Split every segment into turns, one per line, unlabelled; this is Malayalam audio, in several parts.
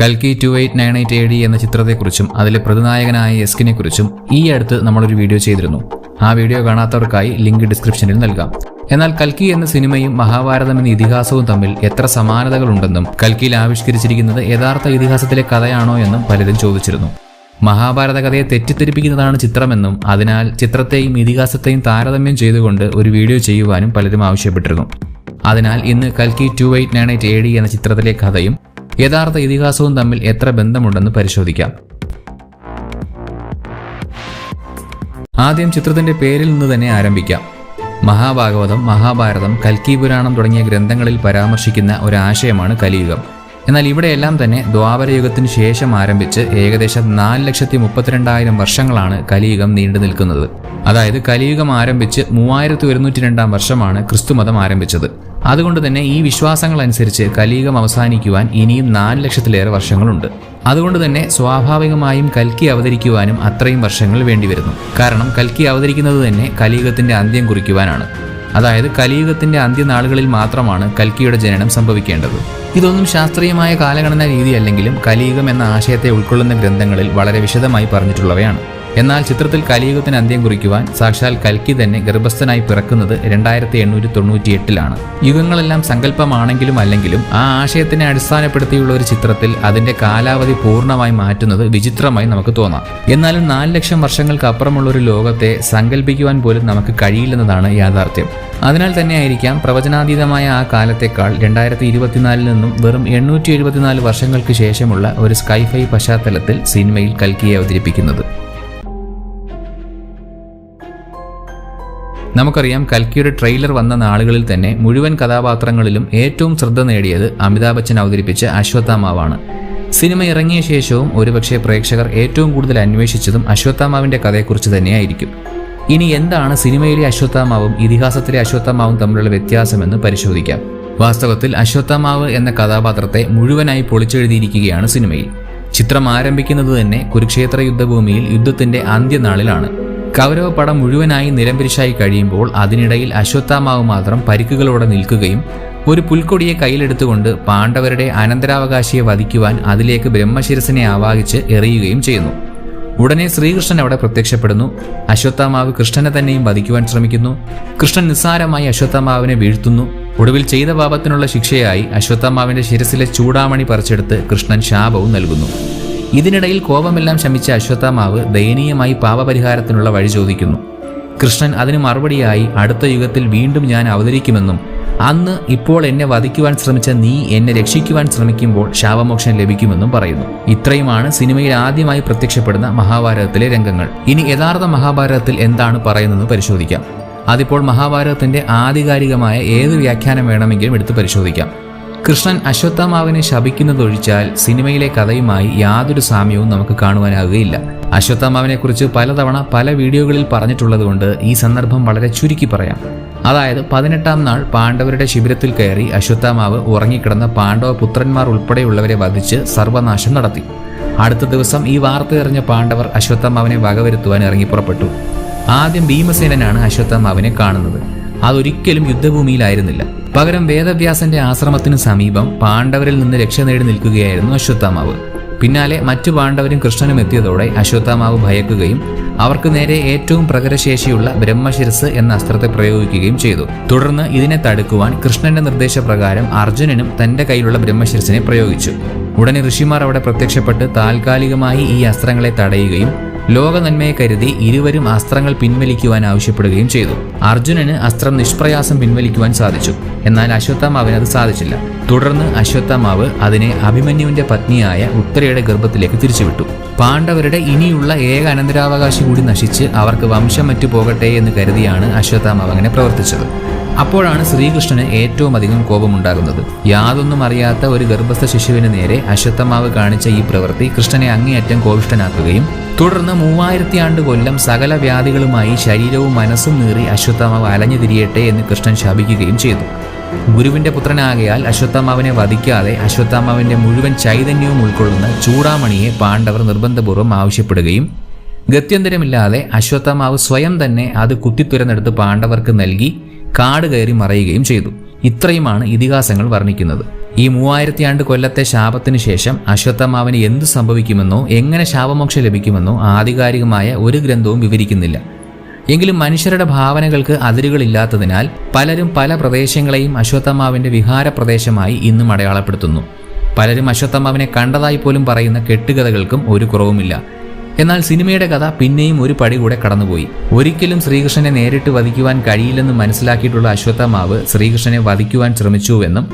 കൽക്കി two eight nine eight A D എന്ന ചിത്രത്തെക്കുറിച്ചും അതിലെ പ്രതിനായകനായ എസ്കിനെക്കുറിച്ചും കുറിച്ചും ഈ അടുത്ത് നമ്മളൊരു വീഡിയോ ചെയ്തിരുന്നു. ആ വീഡിയോ കാണാത്തവർക്കായി ലിങ്ക് ഡിസ്ക്രിപ്ഷനിൽ നൽകാം. എന്നാൽ കൽക്കി എന്ന സിനിമയും മഹാഭാരതം എന്ന ഇതിഹാസവും തമ്മിൽ എത്ര സമാനതകളുണ്ടെന്നും കൽക്കിയിൽ ആവിഷ്കരിച്ചിരിക്കുന്നത് യഥാർത്ഥ ഇതിഹാസത്തിലെ കഥയാണോ എന്നും പലരും ചോദിച്ചിരുന്നു. മഹാഭാരത കഥയെ തെറ്റിദ്ധരിപ്പിക്കുന്നതാണ് ചിത്രമെന്നും അതിനാൽ ചിത്രത്തെയും ഇതിഹാസത്തെയും താരതമ്യം ചെയ്തുകൊണ്ട് ഒരു വീഡിയോ ചെയ്യുവാനും പലരും ആവശ്യപ്പെട്ടിരുന്നു. അതിനാൽ ഇന്ന് കൽക്കി two eight nine eight A D എന്ന ചിത്രത്തിലെ കഥയും യഥാർത്ഥ ഇതിഹാസവും തമ്മിൽ എത്ര ബന്ധമുണ്ടെന്ന് പരിശോധിക്കാം. ആദ്യം ചിത്രത്തിന്റെ പേരിൽ നിന്ന് തന്നെ ആരംഭിക്കാം. മഹാഭാഗവതം മഹാഭാരതം കൽക്കി പുരാണം തുടങ്ങിയ ഗ്രന്ഥങ്ങളിൽ പരാമർശിക്കുന്ന ഒരു ആശയമാണ് കലിയുഗം. എന്നാൽ ഇവിടെയെല്ലാം തന്നെ ദ്വാപരയുഗത്തിന് ശേഷം ആരംഭിച്ച് ഏകദേശം നാല് ലക്ഷത്തി മുപ്പത്തിരണ്ടായിരം വർഷങ്ങളാണ് കലിയുഗം നീണ്ടു നിൽക്കുന്നത്. അതായത് കലിയുഗം ആരംഭിച്ച് മൂവായിരത്തി ഒരുന്നൂറ്റി രണ്ടാം വർഷമാണ് ക്രിസ്തുമതം ആരംഭിച്ചത്. അതുകൊണ്ട് തന്നെ ഈ വിശ്വാസങ്ങൾ അനുസരിച്ച് കലിയുഗം അവസാനിക്കുവാൻ ഇനിയും നാല് ലക്ഷത്തിലേറെ വർഷങ്ങളുണ്ട്. അതുകൊണ്ട് തന്നെ സ്വാഭാവികമായും കൽക്കി അവതരിക്കുവാനും അത്രയും വർഷങ്ങൾ വേണ്ടിവരുന്നു. കാരണം കൽക്കി അവതരിക്കുന്നത് തന്നെ കലിയുഗത്തിന്റെ അന്ത്യം കുറിക്കുവാനാണ്. അതായത് കലിയുഗത്തിന്റെ അന്ത്യനാളുകളിൽ മാത്രമാണ് കൽക്കിയുടെ ജനനം സംഭവിക്കേണ്ടത്. ഇതൊന്നും ശാസ്ത്രീയമായ കാലഗണന രീതിയല്ലെങ്കിലും കലിയുഗം എന്ന ആശയത്തെ ഉൾക്കൊള്ളുന്ന ഗ്രന്ഥങ്ങളിൽ വളരെ വിശദമായി പറഞ്ഞിട്ടുള്ളവയാണ്. എന്നാൽ ചിത്രത്തിൽ കലിയുഗത്തിന് അന്ത്യം കുറിക്കുവാൻ സാക്ഷാൽ കൽക്കി തന്നെ ഗർഭസ്ഥനായി പിറക്കുന്നത് രണ്ടായിരത്തി എണ്ണൂറ്റി തൊണ്ണൂറ്റി എട്ടിലാണ് യുഗങ്ങളെല്ലാം സങ്കല്പമാണെങ്കിലും അല്ലെങ്കിലും ആ ആശയത്തിനെ അടിസ്ഥാനപ്പെടുത്തിയുള്ള ഒരു ചിത്രത്തിൽ അതിന്റെ കാലാവധി പൂർണമായി മാറ്റുന്നത് വിചിത്രമായി നമുക്ക് തോന്നാം. എന്നാലും നാല് ലക്ഷം വർഷങ്ങൾക്ക് അപ്പുറമുള്ള ഒരു ലോകത്തെ സങ്കല്പിക്കുവാൻ പോലും നമുക്ക് കഴിയില്ലെന്നതാണ് യാഥാർത്ഥ്യം. അതിനാൽ തന്നെയായിരിക്കാം പ്രവചനാതീതമായ ആ കാലത്തേക്കാൾ രണ്ടായിരത്തി ഇരുപത്തിനാലിൽ നിന്നും വെറും എണ്ണൂറ്റി എഴുപത്തിനാല് വർഷങ്ങൾക്ക് ശേഷമുള്ള ഒരു സ്കൈഫൈ പശ്ചാത്തലത്തിൽ സിനിമയിൽ കൽക്കിയെ അവതരിപ്പിക്കുന്നത്. നമുക്കറിയാം കൽക്കിയുടെ ട്രെയിലർ വന്ന നാളുകളിൽ തന്നെ മുഴുവൻ കഥാപാത്രങ്ങളിലും ഏറ്റവും ശ്രദ്ധ നേടിയത് അമിതാഭ് ബച്ചൻ അവതരിപ്പിച്ച അശ്വത്ഥാമാവാണ്. സിനിമ ഇറങ്ങിയ ശേഷവും ഒരുപക്ഷെ പ്രേക്ഷകർ ഏറ്റവും കൂടുതൽ അന്വേഷിച്ചതും അശ്വത്ഥാമാവിന്റെ കഥയെക്കുറിച്ച് തന്നെയായിരിക്കും. ഇനി എന്താണ് സിനിമയിലെ അശ്വത്ഥാമാവും ഇതിഹാസത്തിലെ അശ്വത്ഥാമാവും തമ്മിലുള്ള വ്യത്യാസമെന്ന് പരിശോധിക്കാം. വാസ്തവത്തിൽ അശ്വത്ഥാമാവ് എന്ന കഥാപാത്രത്തെ മുഴുവനായി പൊളിച്ചെഴുതിയിരിക്കുകയാണ് സിനിമയിൽ. ചിത്രം ആരംഭിക്കുന്നത് തന്നെ കുരുക്ഷേത്ര യുദ്ധഭൂമിയിൽ യുദ്ധത്തിന്റെ അന്ത്യനാളിലാണ്. കൗരവ പടം മുഴുവനായി നിലംപരിശായി കഴിയുമ്പോൾ അതിനിടയിൽ അശ്വത്ഥാമാവ് മാത്രം പരിക്കുകളോടെ നിൽക്കുകയും ഒരു പുൽക്കൊടിയെ കയ്യിലെടുത്തുകൊണ്ട് പാണ്ഡവരുടെ അനന്തരാവകാശിയെ വധിക്കുവാൻ അതിലേക്ക് ബ്രഹ്മശിരസിനെ ആവാഹിച്ച് എറിയുകയും ചെയ്യുന്നു. ഉടനെ ശ്രീകൃഷ്ണൻ അവിടെ പ്രത്യക്ഷപ്പെടുന്നു. അശ്വത്ഥാമാവ് കൃഷ്ണനെ തന്നെയും വധിക്കുവാൻ ശ്രമിക്കുന്നു. കൃഷ്ണൻ നിസ്സാരമായി അശ്വത്ഥാമാവിനെ വീഴ്ത്തുന്നു. ഒടുവിൽ ചെയ്ത പാപത്തിനുള്ള ശിക്ഷയായി അശ്വത്ഥാമാവിന്റെ ശിരസിലെ ചൂടാമണി പറിച്ചെടുത്ത് കൃഷ്ണൻ ശാപവും നൽകുന്നു. ഇതിനിടയിൽ കോപമെല്ലാം ശമിച്ച അശ്വത്ഥാമാവ് ദയനീയമായി പാപപരിഹാരത്തിനുള്ള വഴി ചോദിക്കുന്നു. കൃഷ്ണൻ അതിന് മറുപടിയായി അടുത്ത യുഗത്തിൽ വീണ്ടും ഞാൻ അവതരിക്കുമെന്നും അന്ന് ഇപ്പോൾ എന്നെ വധിക്കുവാൻ ശ്രമിച്ച നീ എന്നെ രക്ഷിക്കുവാൻ ശ്രമിക്കുമ്പോൾ ശാപമോക്ഷം ലഭിക്കുമെന്നും പറയുന്നു. ഇത്രയുമാണ് സിനിമയിൽ ആദ്യമായി പ്രത്യക്ഷപ്പെടുന്ന മഹാഭാരതത്തിലെ രംഗങ്ങൾ. ഇനി യഥാർത്ഥ മഹാഭാരതത്തിൽ എന്താണ് പറയുന്നതെന്ന് പരിശോധിക്കാം. അതിപ്പോൾ മഹാഭാരതത്തിന്റെ ആധികാരികമായ ഏത് വ്യാഖ്യാനം വേണമെങ്കിലും എടുത്ത് പരിശോധിക്കാം. കൃഷ്ണൻ അശ്വത്ഥാമാവിനെ ശപിക്കുന്നതൊഴിച്ചാൽ സിനിമയിലെ കഥയുമായി യാതൊരു സാമ്യവും നമുക്ക് കാണുവാനാകുകയില്ല. അശ്വത്ഥാമാവിനെക്കുറിച്ച് പലതവണ പല വീഡിയോകളിൽ പറഞ്ഞിട്ടുള്ളതുകൊണ്ട് ഈ സന്ദർഭം വളരെ ചുരുക്കി പറയാം. അതായത് പതിനെട്ടാം നാൾ പാണ്ഡവരുടെ ശിബിരത്തിൽ കയറി അശ്വത്ഥാമാവ് ഉറങ്ങിക്കിടന്ന പാണ്ഡവ പുത്രന്മാർ ഉൾപ്പെടെയുള്ളവരെ വധിച്ച് സർവനാശം നടത്തി. അടുത്ത ദിവസം ഈ വാർത്ത എറിഞ്ഞ പാണ്ഡവർ അശ്വത്ഥാമാവിനെ വകവരുത്തുവാൻ ഇറങ്ങി പുറപ്പെട്ടു ആദ്യം ഭീമസേനനാണ് അശ്വത്ഥാമാവിനെ കാണുന്നത്. അതൊരിക്കലും യുദ്ധഭൂമിയിലായിരുന്നില്ല. പകരം വേദവ്യാസന്റെ ആശ്രമത്തിന് സമീപം പാണ്ഡവരിൽ നിന്ന് രക്ഷ നേടി നിൽക്കുകയായിരുന്നു അശ്വത്ഥാമാവ്. പിന്നാലെ മറ്റു പാണ്ഡവരും കൃഷ്ണനും എത്തിയതോടെ അശ്വത്ഥാമാവ് ഭയക്കുകയും അവർക്ക് നേരെ ഏറ്റവും പ്രകരശേഷിയുള്ള ബ്രഹ്മശിരസ് എന്ന അസ്ത്രത്തെ പ്രയോഗിക്കുകയും ചെയ്തു. തുടർന്ന് ഇതിനെ തടുക്കുവാൻ കൃഷ്ണന്റെ നിർദ്ദേശപ്രകാരം അർജുനനും തന്റെ കയ്യിലുള്ള ബ്രഹ്മശിരസിനെ പ്രയോഗിച്ചു. ഉടനെ ഋഷിമാർ അവിടെ പ്രത്യക്ഷപ്പെട്ട് താൽക്കാലികമായി ഈ അസ്ത്രങ്ങളെ തടയുകയും ലോക നന്മയെ കരുതി ഇരുവരും അസ്ത്രങ്ങൾ പിൻവലിക്കുവാൻ ആവശ്യപ്പെടുകയും ചെയ്തു. അർജുനന് അസ്ത്രം നിഷ്പ്രയാസം പിൻവലിക്കുവാൻ സാധിച്ചു. എന്നാൽ അശ്വത്ഥാമാവിന് അത് സാധിച്ചില്ല. തുടർന്ന് അശ്വത്ഥാമാവ് അതിനെ അഭിമന്യുവിന്റെ പത്നിയായ ഉത്തരയുടെ ഗർഭത്തിലേക്ക് തിരിച്ചുവിട്ടു. പാണ്ഡവരുടെ ഇനിയുള്ള ഏക അനന്തരാവകാശി കൂടി നശിച്ച് അവർക്ക് വംശം മറ്റു പോകട്ടെ എന്ന് കരുതിയാണ് അശ്വത്ഥാമാവ് അങ്ങനെ പ്രവർത്തിച്ചത്. അപ്പോഴാണ് ശ്രീകൃഷ്ണന് ഏറ്റവും അധികം കോപമുണ്ടാകുന്നത്. യാതൊന്നും അറിയാത്ത ഒരു ഗർഭസ്ഥ ശിശുവിന് നേരെ അശ്വത്ഥമാവ് കാണിച്ച ഈ പ്രവൃത്തി കൃഷ്ണനെ അങ്ങേയറ്റം കോപിഷ്ടനാക്കുകയും തുടർന്ന് മൂവായിരത്തി ആണ്ട് കൊല്ലം സകല വ്യാധികളുമായി ശരീരവും മനസ്സും നീറി അശ്വത്ഥമാവ് അലഞ്ഞു തിരിയട്ടെ എന്ന് കൃഷ്ണൻ ശാപിക്കുകയും ചെയ്തു. ഗുരുവിന്റെ പുത്രനാകയാൽ അശ്വത്ഥാമാവിനെ വധിക്കാതെ അശ്വത്ഥാമാവിന്റെ മുഴുവൻ ചൈതന്യവും ഉൾക്കൊള്ളുന്ന ചൂടാമണിയെ പാണ്ഡവർ നിർബന്ധപൂർവം ആവശ്യപ്പെടുകയും ഗത്യന്തരമില്ലാതെ അശ്വത്ഥമാവ് സ്വയം തന്നെ അത് കുത്തിത്തുരന്നെടുത്ത് പാണ്ഡവർക്ക് നൽകി കാട് കയറി മറയുകയും ചെയ്തു. ഇത്രയുമാണ് ഇതിഹാസങ്ങൾ വർണിക്കുന്നത്. ഈ മൂവായിരത്തി ആണ്ട് കൊല്ലത്തെ ശാപത്തിന് ശേഷം അശ്വത്ഥമാവിന് എന്തു സംഭവിക്കുമെന്നോ എങ്ങനെ ശാപമോക്ഷം ലഭിക്കുമെന്നോ ആധികാരികമായ ഒരു ഗ്രന്ഥവും വിവരിക്കുന്നില്ല. എങ്കിലും മനുഷ്യരുടെ ഭാവനകൾക്ക് അതിരുകളില്ലാത്തതിനാൽ പലരും പല പ്രദേശങ്ങളെയും അശ്വത്ഥമാവിന്റെ വിഹാര പ്രദേശമായി ഇന്നും അടയാളപ്പെടുത്തുന്നു. പലരും അശ്വത്ഥമാവിനെ കണ്ടതായി പോലും പറയുന്ന കെട്ടുകഥകൾക്കും ഒരു കുറവുമില്ല. എന്നാൽ സിനിമയുടെ കഥ പിന്നെയും ഒരു പടി കൂടെ കടന്നുപോയി. ഒരിക്കലും ശ്രീകൃഷ്ണനെ നേരിട്ട് വധിക്കുവാൻ കഴിയില്ലെന്ന് മനസ്സിലാക്കിയിട്ടുള്ള അശ്വത്ഥമാവ് ശ്രീകൃഷ്ണനെ വധിക്കുവാൻ ശ്രമിച്ചുവെന്നും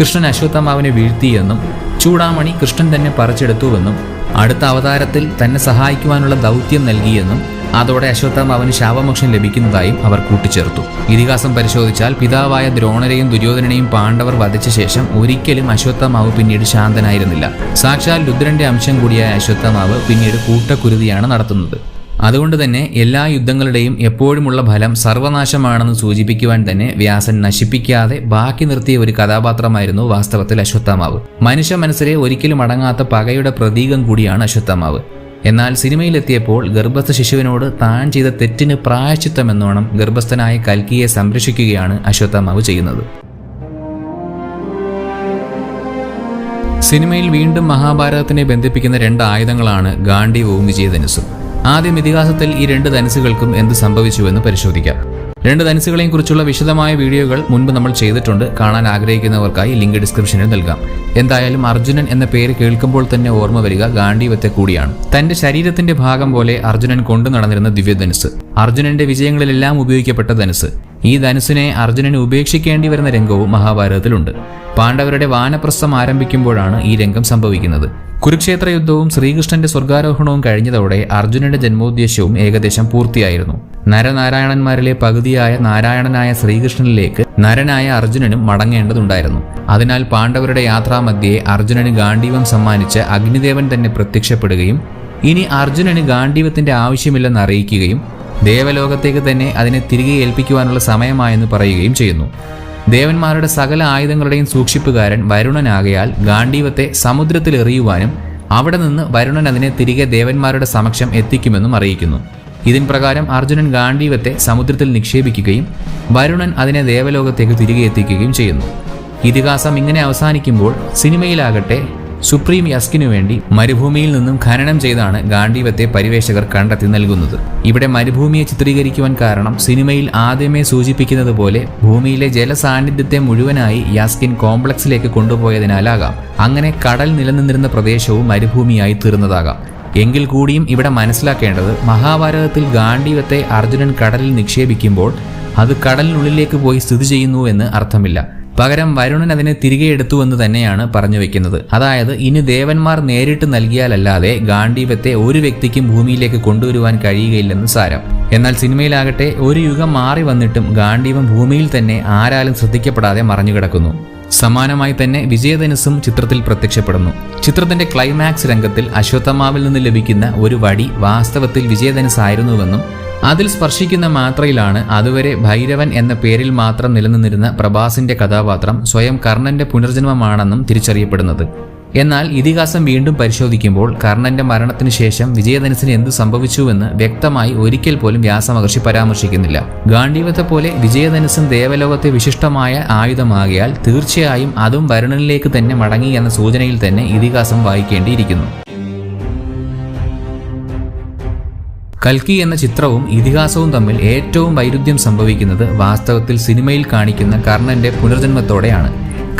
കൃഷ്ണൻ അശ്വത്ഥമാവിനെ വീഴ്ത്തിയെന്നും ചൂടാമണി കൃഷ്ണൻ തന്നെ പറിച്ചെടുത്തുവെന്നും അടുത്ത അവതാരത്തിൽ തന്നെ സഹായിക്കുവാനുള്ള ദൗത്യം നൽകിയെന്നും അതോടെ അശ്വത്ഥാമാവന് ശാപമോക്ഷം ലഭിക്കുന്നതായും അവർ കൂട്ടിച്ചേർത്തു. ഇതിഹാസം പരിശോധിച്ചാൽ പിതാവായ ദ്രോണരെയും ദുര്യോധനനെയും പാണ്ഡവർ വധിച്ച ശേഷം ഒരിക്കലും അശ്വത്ഥമാവ് പിന്നീട് ശാന്തനായിരുന്നില്ല. സാക്ഷാൽ രുദ്രന്റെ അംശം കൂടിയായ അശ്വത്ഥമാവ് പിന്നീട് കൂട്ടക്കുരുതിയാണ് നടത്തുന്നത്. അതുകൊണ്ട് തന്നെ എല്ലാ യുദ്ധങ്ങളുടെയും എപ്പോഴുമുള്ള ഫലം സർവനാശമാണെന്ന് സൂചിപ്പിക്കുവാൻ തന്നെ വ്യാസൻ നശിപ്പിക്കാതെ ബാക്കി നിർത്തിയ ഒരു കഥാപാത്രമായിരുന്നു വാസ്തവത്തിൽ അശ്വത്ഥാമാവ്. മനുഷ്യ മനസ്സിലെ ഒരിക്കലും അടങ്ങാത്ത പകയുടെ പ്രതീകം കൂടിയാണ് അശ്വത്ഥാമാവ്. എന്നാൽ സിനിമയിലെത്തിയപ്പോൾ ഗർഭസ്ഥ ശിശുവിനോട് താൻ ചെയ്ത തെറ്റിന് പ്രായശ്ചിത്തമെന്നോണം ഗർഭസ്ഥനായ കൽക്കിയെ സംരക്ഷിക്കുകയാണ് അശ്വത്ഥമാവ് ചെയ്യുന്നത്. സിനിമയിൽ വീണ്ടും മഹാഭാരതത്തിനെ ബന്ധിപ്പിക്കുന്ന രണ്ട് ആയുധങ്ങളാണ് ഗാന്ഡീവവും വിജയധനുസും ആദ്യം ഇതിഹാസത്തിൽ ഈ രണ്ട് ധനുസുകൾക്കും എന്ത് സംഭവിച്ചുവെന്ന് പരിശോധിക്കാം. രണ്ട് ധനുസുകളെയും കുറിച്ചുള്ള വിശദമായ വീഡിയോകൾ മുൻപ് നമ്മൾ ചെയ്തിട്ടുണ്ട്. കാണാൻ ആഗ്രഹിക്കുന്നവർക്കായി ലിങ്ക് ഡിസ്ക്രിപ്ഷനിൽ നൽകാം. എന്തായാലും അർജുനൻ എന്ന പേര് കേൾക്കുമ്പോൾ തന്നെ ഓർമ്മ വരിക ഗാന്ധിവത്തെ കൂടിയാണ്. തന്റെ ശരീരത്തിന്റെ ഭാഗം പോലെ അർജുനൻ കൊണ്ടു നടന്നിരുന്ന ദിവ്യധനുസ്. അർജുനന്റെ വിജയങ്ങളിലെല്ലാം ഉപയോഗിക്കപ്പെട്ട ധനുസ്. ഈ ധനുസിനെ അർജുനന് ഉപേക്ഷിക്കേണ്ടി വരുന്ന രംഗവും മഹാഭാരതത്തിലുണ്ട്. പാണ്ഡവരുടെ വാനപ്രസ്ഥം ആരംഭിക്കുമ്പോഴാണ് ഈ രംഗം സംഭവിക്കുന്നത്. കുരുക്ഷേത്ര യുദ്ധവും ശ്രീകൃഷ്ണന്റെ സ്വർഗാരോഹണവും കഴിഞ്ഞതോടെ അർജുനന്റെ ജന്മോദ്ദേശ്യവും ഏകദേശം പൂർത്തിയായിരുന്നു. നരനാരായണന്മാരിലെ പകുതിയായ നാരായണനായ ശ്രീകൃഷ്ണനിലേക്ക് നരനായ അർജുനനും മടങ്ങേണ്ടതുണ്ടായിരുന്നു. അതിനാൽ പാണ്ഡവരുടെ യാത്രാമധ്യേ അർജുനന് ഗാന്ഡീവം സമ്മാനിച്ച് അഗ്നിദേവൻ തന്നെ പ്രത്യക്ഷപ്പെടുകയും ഇനി അർജുനന് ഗാന്ഡീവത്തിന്റെ ആവശ്യമില്ലെന്ന് അറിയിക്കുകയും ദേവലോകത്തേക്ക് തന്നെ അതിനെ തിരികെ ഏൽപ്പിക്കുവാനുള്ള സമയമായെന്ന് പറയുകയും ചെയ്യുന്നു. ദേവന്മാരുടെ സകല ആയുധങ്ങളുടെയും സൂക്ഷിപ്പുകാരൻ വരുണനാകയാൽ ഗാന്ഡീവത്തെ സമുദ്രത്തിൽ എറിയുവാനും അവിടെ നിന്ന് വരുണൻ അതിനെ തിരികെ ദേവന്മാരുടെ സമക്ഷം എത്തിക്കുമെന്നും അറിയിക്കുന്നു. ഇതിൻ പ്രകാരം അർജുനൻ ഗാന്ഡീവത്തെ സമുദ്രത്തിൽ നിക്ഷേപിക്കുകയും വരുണൻ അതിനെ ദേവലോകത്തേക്ക് തിരികെ എത്തിക്കുകയും ചെയ്യുന്നു. ഇതിഹാസം ഇങ്ങനെ അവസാനിക്കുമ്പോൾ സിനിമയിലാകട്ടെ സുപ്രീം യസ്കിനു വേണ്ടി മരുഭൂമിയിൽ നിന്നും ഖനനം ചെയ്താണ് ഗാന്ഡീവത്തെ പരിവേഷകർ കണ്ടെത്തി നൽകുന്നത്. ഇവിടെ മരുഭൂമിയെ ചിത്രീകരിക്കുവാൻ കാരണം സിനിമയിൽ ആദ്യമേ സൂചിപ്പിക്കുന്നത് പോലെ ഭൂമിയിലെ ജലസാന്നിധ്യത്തെ മുഴുവനായി യാസ്കിൻ കോംപ്ലക്സിലേക്ക് കൊണ്ടുപോയതിനാലാകാം. അങ്ങനെ കടൽ നിലനിന്നിരുന്ന പ്രദേശവും മരുഭൂമിയായി തീർന്നതാകാം. എങ്കിൽ കൂടിയും ഇവിടെ മനസ്സിലാക്കേണ്ടത് മഹാഭാരതത്തിൽ ഗാന്ഡീവത്തെ അർജുനൻ കടലിൽ നിക്ഷേപിക്കുമ്പോൾ അത് കടലിനുള്ളിലേക്ക് പോയി സ്ഥിതി ചെയ്യുന്നു എന്ന് അർത്ഥമില്ല. പകരം വരുണൻ അതിനെ തിരികെ എടുത്തു എന്ന് തന്നെയാണ് പറഞ്ഞു വെക്കുന്നത്. അതായത് ഇനി ദേവന്മാർ നേരിട്ട് നൽകിയാലല്ലാതെ ഗാന്ഡീപത്തെ ഒരു വ്യക്തിക്കും ഭൂമിയിലേക്ക് കൊണ്ടുവരുവാൻ കഴിയുകയില്ലെന്ന് സാരം. എന്നാൽ സിനിമയിലാകട്ടെ ഒരു യുഗം മാറി വന്നിട്ടും ഗാന്ഡീപം ഭൂമിയിൽ തന്നെ ആരാലും ശ്രദ്ധിക്കപ്പെടാതെ മറഞ്ഞുകിടക്കുന്നു. സമാനമായി തന്നെ വിജയധനുസും ചിത്രത്തിൽ പ്രത്യക്ഷപ്പെടുന്നു. ചിത്രത്തിന്റെ ക്ലൈമാക്സ് രംഗത്തിൽ അശ്വത്ഥമാവിൽ നിന്ന് ലഭിക്കുന്ന ഒരു വടി വാസ്തവത്തിൽ വിജയധനുസായിരുന്നുവെന്നും അതിൽ സ്പർശിക്കുന്ന മാത്രയിലാണ് അതുവരെ ഭൈരവൻ എന്ന പേരിൽ മാത്രം നിലനിന്നിരുന്ന പ്രഭാസിന്റെ കഥാപാത്രം സ്വയം കർണന്റെ പുനർജന്മമാണെന്നും തിരിച്ചറിയപ്പെടുന്നത്. എന്നാൽ ഇതിഹാസം വീണ്ടും പരിശോധിക്കുമ്പോൾ കർണന്റെ മരണത്തിന് ശേഷം വിജയധനുസിന് എന്ത് സംഭവിച്ചുവെന്ന് വ്യക്തമായി ഒരിക്കൽ പോലും വ്യാസമഹർഷി പരാമർശിക്കുന്നില്ല. ഗാന്ഡീവത്തെ പോലെ വിജയധനുസും ദേവലോകത്തെ വിശിഷ്ടമായ ആയുധമാകിയാൽ തീർച്ചയായും അതും വരുണനിലേക്ക് തന്നെ മടങ്ങി എന്ന സൂചനയിൽ തന്നെ ഇതിഹാസം വായിക്കേണ്ടിയിരിക്കുന്നു. കൽക്കി എന്ന ചിത്രവും ഇതിഹാസവും തമ്മിൽ ഏറ്റവും വൈരുദ്ധ്യം സംഭവിക്കുന്നത് വാസ്തവത്തിൽ സിനിമയിൽ കാണിക്കുന്ന കർണന്റെ പുനർജന്മത്തോടെയാണ്.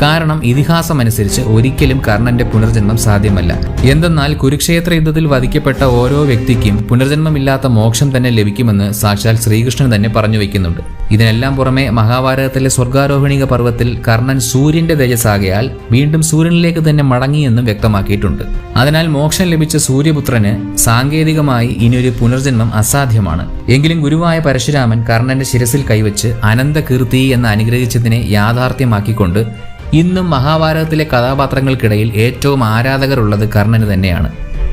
കാരണം ഇതിഹാസം അനുസരിച്ച് ഒരിക്കലും കർണന്റെ പുനർജന്മം സാധ്യമല്ല. എന്തെന്നാൽ കുരുക്ഷേത്ര യുദ്ധത്തിൽ വധിക്കപ്പെട്ട ഓരോ വ്യക്തിക്കും പുനർജന്മമില്ലാത്ത മോക്ഷം തന്നെ ലഭിക്കുമെന്ന് സാക്ഷാൽ ശ്രീകൃഷ്ണൻ തന്നെ പറഞ്ഞു വെക്കുന്നുണ്ട്. ഇതിനെല്ലാം പുറമെ മഹാഭാരതത്തിലെ സ്വർഗാരോഹിണിക പർവത്തിൽ കർണൻ സൂര്യന്റെ തേജസ്സാകയാൽ വീണ്ടും സൂര്യനിലേക്ക് തന്നെ മടങ്ങിയെന്നും വ്യക്തമാക്കിയിട്ടുണ്ട്. അതിനാൽ മോക്ഷം ലഭിച്ച സൂര്യപുത്രന് സാങ്കേതികമായി ഇനിയൊരു പുനർജന്മം അസാധ്യമാണ്. എങ്കിലും ഗുരുവായ പരശുരാമൻ കർണന്റെ ശിരസിൽ കൈവച്ച് അനന്തകീർത്തി എന്ന് അനുഗ്രഹിച്ചതിനെ യാഥാർത്ഥ്യമാക്കിക്കൊണ്ട് ഇന്നും മഹാഭാരതത്തിലെ കഥാപാത്രങ്ങൾക്കിടയിൽ ഏറ്റവും ആരാധകരുള്ളത് കർണന് തന്നെയാണ്.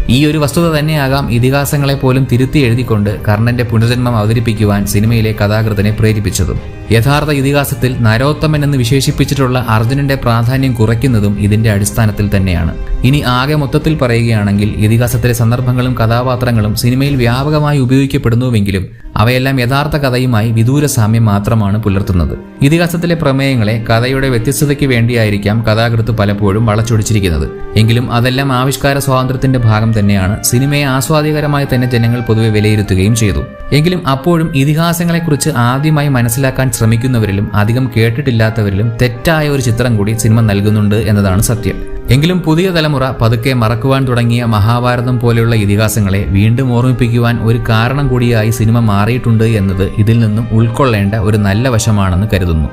ഈ ഒരു വസ്തുത തന്നെയാകാം ഇതിഹാസങ്ങളെ പോലും തിരുത്തി എഴുതിക്കൊണ്ട് കർണന്റെ പുനർജന്മം അവതരിപ്പിക്കുവാൻ സിനിമയിലെ കഥാകൃത്തിനെ പ്രേരിപ്പിച്ചതും. യഥാർത്ഥ ഇതിഹാസത്തിൽ നരോത്തമൻ എന്ന് വിശേഷിപ്പിച്ചിട്ടുള്ള അർജുനന്റെ പ്രാധാന്യം കുറയ്ക്കുന്നതും ഇതിന്റെ അടിസ്ഥാനത്തിൽ തന്നെയാണ്. ഇനി ആകെ മൊത്തത്തിൽ പറയുകയാണെങ്കിൽ ഇതിഹാസത്തിലെ സന്ദർഭങ്ങളും കഥാപാത്രങ്ങളും സിനിമയിൽ വ്യാപകമായി ഉപയോഗിക്കപ്പെടുന്നുവെങ്കിലും അവയെല്ലാം യഥാർത്ഥ കഥയുമായി വിദൂര സാമ്യം മാത്രമാണ് പുലർത്തുന്നത്. ഇതിഹാസത്തിലെ പ്രമേയങ്ങളെ കഥയുടെ വ്യത്യസ്തതയ്ക്ക് വേണ്ടിയായിരിക്കാം കഥാകൃത്ത് പലപ്പോഴും വളച്ചൊടിച്ചിരിക്കുന്നത്. എങ്കിലും അതെല്ലാം ആവിഷ്കാര സ്വാതന്ത്ര്യത്തിന്റെ ഭാഗം തന്നെയാണ് സിനിമയെ ആസ്വാദികരമായി തന്നെ ജനങ്ങൾ പൊതുവെ വിലയിരുത്തുകയും ചെയ്തു. എങ്കിലും അപ്പോഴും ഇതിഹാസങ്ങളെക്കുറിച്ച് ആദ്യമായി മനസ്സിലാക്കാൻ ശ്രമിക്കുന്നവരിലും അധികം കേട്ടിട്ടില്ലാത്തവരിലും തെറ്റായ ഒരു ചിത്രം കൂടി സിനിമ നൽകുന്നുണ്ട് എന്നതാണ് സത്യം. എങ്കിലും പുതിയ തലമുറ പതുക്കെ മറക്കുവാൻ തുടങ്ങിയ മഹാഭാരതം പോലെയുള്ള ഇതിഹാസങ്ങളെ വീണ്ടും ഓർമ്മിപ്പിക്കുവാൻ ഒരു കാരണം കൂടിയായി സിനിമ മാറിയിട്ടുണ്ട് എന്നത് ഇതിൽ നിന്നും ഉൾക്കൊള്ളേണ്ട ഒരു നല്ല വശമാണെന്ന് കരുതുന്നു.